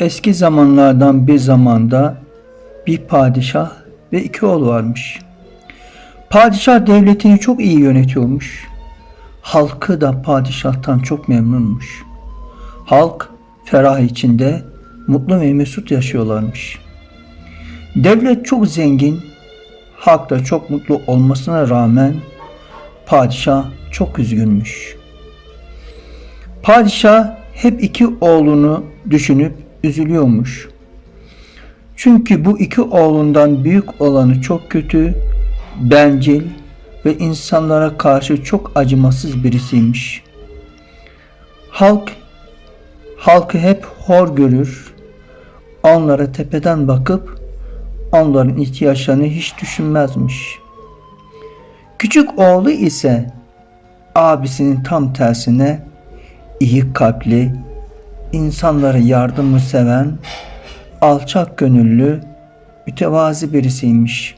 Eski zamanlardan bir zamanda bir padişah ve iki oğlu varmış. Padişah devletini çok iyi yönetiyormuş. Halkı da padişahtan çok memnunmuş. Halk ferah içinde mutlu ve mesut yaşıyorlarmış. Devlet çok zengin, halk da çok mutlu olmasına rağmen padişah çok üzgünmüş. Padişah hep iki oğlunu düşünüp üzülüyormuş. Çünkü bu iki oğlundan büyük olanı çok kötü, bencil ve insanlara karşı çok acımasız birisiymiş. Halk halkı hep hor görür. Onlara tepeden bakıp onların ihtiyaçlarını hiç düşünmezmiş. Küçük oğlu ise abisinin tam tersine iyi kalpli, insanlara yardımı seven, alçak gönüllü, mütevazi birisiymiş.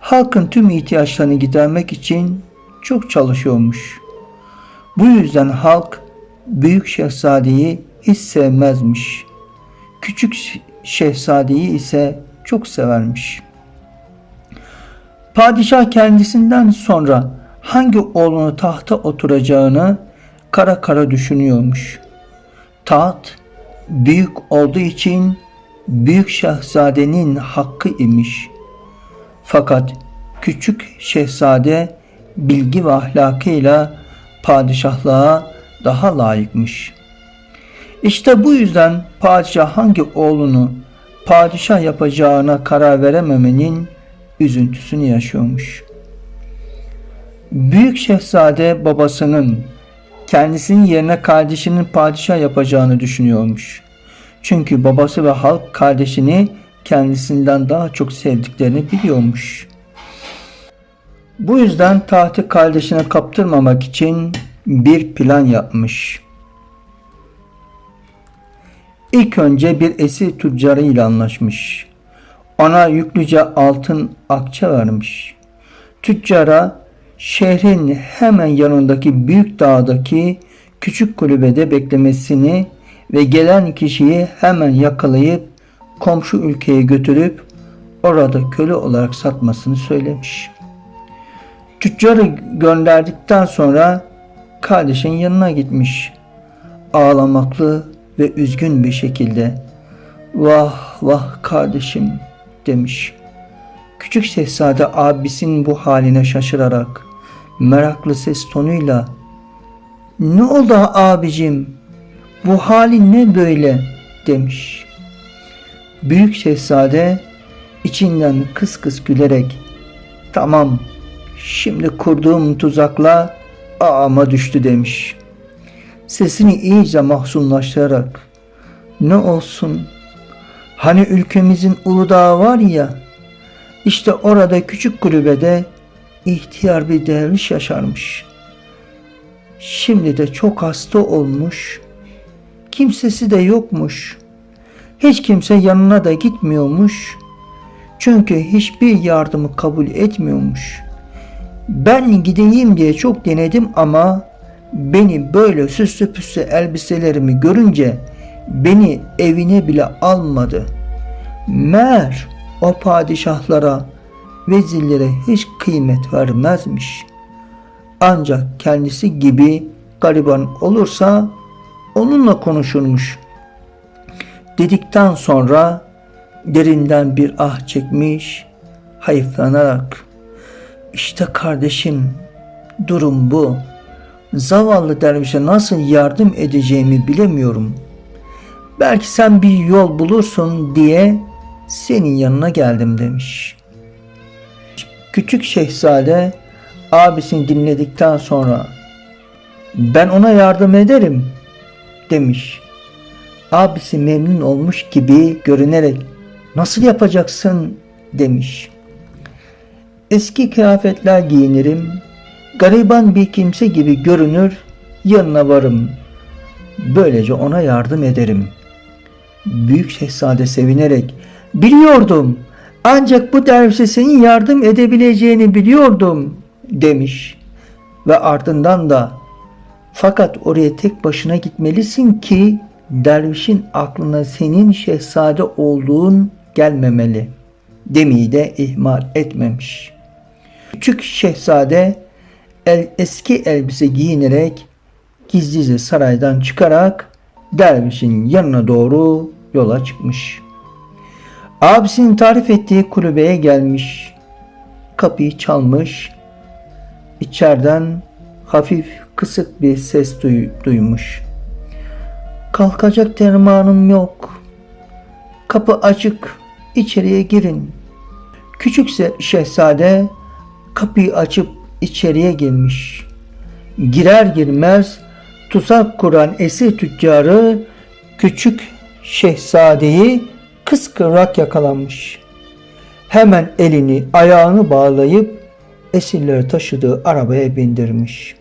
Halkın tüm ihtiyaçlarını gidermek için çok çalışıyormuş. Bu yüzden halk büyük şehzadeyi hiç sevmezmiş. Küçük şehzadeyi ise çok severmiş. Padişah kendisinden sonra hangi oğlunu tahta oturacağını kara kara düşünüyormuş. Taht büyük olduğu için büyük şehzadenin hakkı imiş. Fakat küçük şehzade bilgi ve ahlakıyla padişahlığa daha layıkmış. İşte bu yüzden padişah hangi oğlunu padişah yapacağına karar verememenin üzüntüsünü yaşıyormuş. Büyük şehzade babasının kendisinin yerine kardeşinin padişah yapacağını düşünüyormuş. Çünkü babası ve halk kardeşini kendisinden daha çok sevdiklerini biliyormuş. Bu yüzden tahtı kardeşine kaptırmamak için bir plan yapmış. İlk önce bir esir tüccarı ile anlaşmış. Ona yüklüce altın akçe vermiş. Tüccara şehrin hemen yanındaki büyük dağdaki küçük kulübede beklemesini ve gelen kişiyi hemen yakalayıp komşu ülkeye götürüp orada köle olarak satmasını söylemiş. Tüccarı gönderdikten sonra kardeşin yanına gitmiş. Ağlamaklı ve üzgün bir şekilde vah vah kardeşim demiş. Küçük şehzade abisinin bu haline şaşırarak meraklı ses tonuyla ne oldu abicim bu halin ne böyle demiş. Büyük şehzade içinden kıs kıs gülerek tamam şimdi kurduğum tuzakla ağıma düştü demiş. Sesini iyice mahzunlaştırarak ne olsun hani ülkemizin Uludağ var ya işte orada küçük kulübede ihtiyar bir derviş yaşarmış. Şimdi de çok hasta olmuş. Kimsesi de yokmuş. Hiç kimse yanına da gitmiyormuş. Çünkü hiçbir yardımı kabul etmiyormuş. Ben gideyim diye çok denedim ama beni böyle süslü püslü elbiselerimi görünce beni evine bile almadı. Mer o padişahlara, vezirlere hiç kıymet vermezmiş. Ancak kendisi gibi gariban olursa onunla konuşurmuş. Dedikten sonra derinden bir ah çekmiş, hayıflanarak işte kardeşim durum bu. Zavallı dervişe nasıl yardım edeceğimi bilemiyorum. Belki sen bir yol bulursun diye senin yanına geldim demiş. Küçük şehzade abisini dinledikten sonra ben ona yardım ederim demiş. Abisi memnun olmuş gibi görünerek nasıl yapacaksın demiş. Eski kıyafetler giyinirim, gariban bir kimse gibi görünür, yanına varım. Böylece ona yardım ederim. Büyük şehzade sevinerek biliyordum ancak bu dervişe senin yardım edebileceğini biliyordum demiş. Ve ardından da fakat oraya tek başına gitmelisin ki dervişin aklına senin şehzade olduğun gelmemeli demeyi de ihmal etmemiş. Küçük şehzade el, eski elbise giyinerek gizlice saraydan çıkarak dervişin yanına doğru yola çıkmış. Abisinin tarif ettiği kulübeye gelmiş. Kapıyı çalmış. İçeriden hafif kısık bir ses duy- duymuş. Kalkacak dermanım yok. Kapı açık. İçeriye girin. Küçük şehzade kapıyı açıp içeriye girmiş. Girer girmez tuzak kuran esir tüccarı küçük şehzadeyi kıskıvrak yakalanmış. Hemen elini ayağını bağlayıp esirleri taşıdığı arabaya bindirmiş.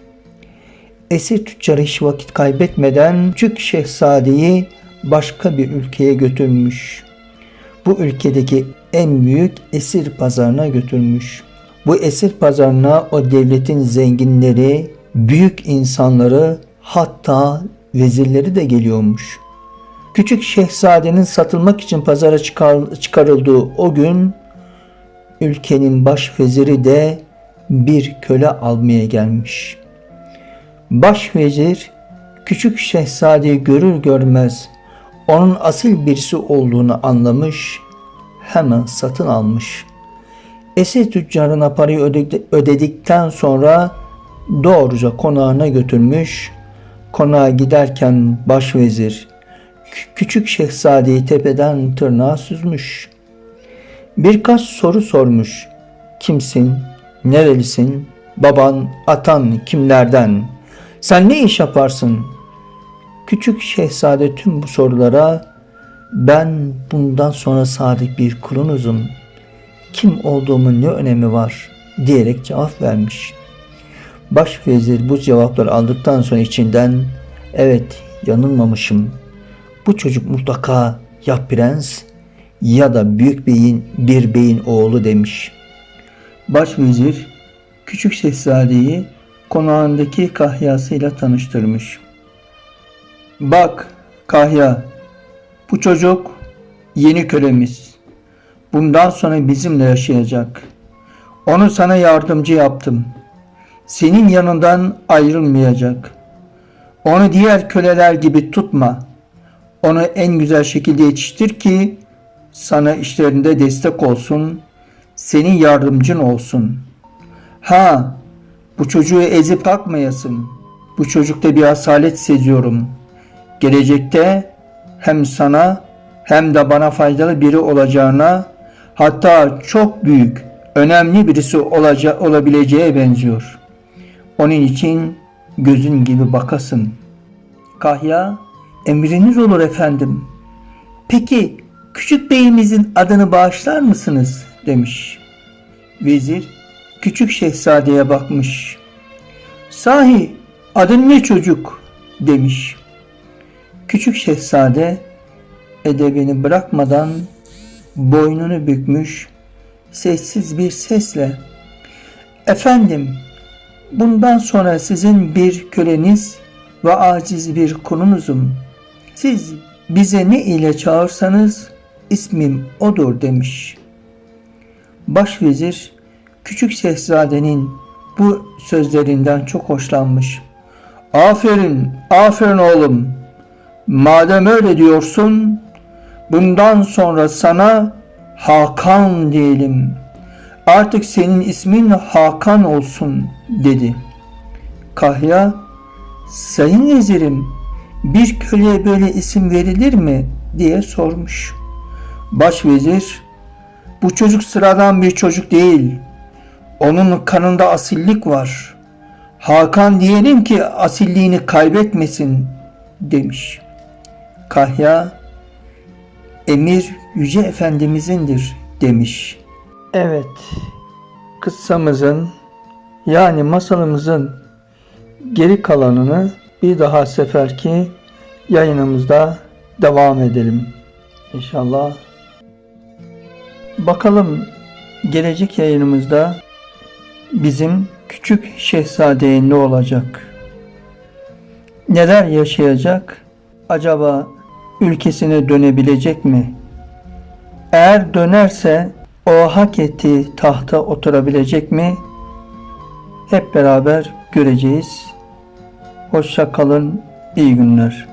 Esir tüccarı hiç vakit kaybetmeden küçük şehzadeyi başka bir ülkeye götürmüş. Bu ülkedeki en büyük esir pazarına götürmüş. Bu esir pazarına o devletin zenginleri, büyük insanları hatta vezirleri de geliyormuş. Küçük şehzadenin satılmak için pazara çıkar- çıkarıldığı o gün ülkenin baş veziri de bir köle almaya gelmiş. Baş vezir küçük şehzadeyi görür görmez onun asil birisi olduğunu anlamış, hemen satın almış. Esir tüccarına parayı öde- ödedikten sonra doğruca konağına götürmüş. Konağa giderken başvezir küçük şehzadeyi tepeden tırnağa süzmüş. Birkaç soru sormuş. Kimsin? Nerelisin? Baban, atan kimlerden? Sen ne iş yaparsın? Küçük şehzade tüm bu sorulara ben bundan sonra sadık bir kulunuzum. Kim olduğumun ne önemi var diyerek cevap vermiş. Başvezir bu cevapları aldıktan sonra içinden evet yanılmamışım. Bu çocuk mutlaka ya prens ya da büyük beyin bir beyin oğlu demiş. Başvezir küçük şehzadeyi konağındaki kahyasıyla tanıştırmış. Bak Kahya, bu çocuk yeni kölemiz. Bundan sonra bizimle yaşayacak. Onu sana yardımcı yaptım. Senin yanından ayrılmayacak. Onu diğer köleler gibi tutma. Onu en güzel şekilde yetiştir ki sana işlerinde destek olsun, senin yardımcın olsun. Ha, bu çocuğu ezip bakmayasın. Bu çocukta bir asalet seziyorum. Gelecekte hem sana hem de bana faydalı biri olacağına hatta çok büyük, önemli birisi olaca olabileceğe benziyor. Onun için gözün gibi bakasın. Kahya, emriniz olur efendim. Peki küçük beyimizin adını bağışlar mısınız? demiş. Vezir küçük şehzadeye bakmış. Sahi adın ne çocuk? demiş. Küçük şehzade edebini bırakmadan boynunu bükmüş sessiz bir sesle Efendim bundan sonra sizin bir köleniz ve aciz bir kulunuzum. Siz bize ne ile çağırsanız ismim odur demiş. Başvezir küçük şehzadenin bu sözlerinden çok hoşlanmış. Aferin, aferin oğlum. Madem öyle diyorsun, bundan sonra sana Hakan diyelim. Artık senin ismin Hakan olsun dedi. Kahya, sayın vezirim bir köleye böyle isim verilir mi diye sormuş. Başvezir, bu çocuk sıradan bir çocuk değil. Onun kanında asillik var. Hakan diyelim ki asilliğini kaybetmesin demiş. Kahya, emir yüce efendimizindir demiş. Evet, kıssamızın yani masalımızın geri kalanını bir daha seferki yayınımızda devam edelim. İnşallah. Bakalım gelecek yayınımızda bizim küçük şehzadeye ne olacak? Neler yaşayacak? Acaba ülkesine dönebilecek mi? Eğer dönerse o hak ettiği tahta oturabilecek mi? Hep beraber göreceğiz. Hoşça kalın, iyi günler.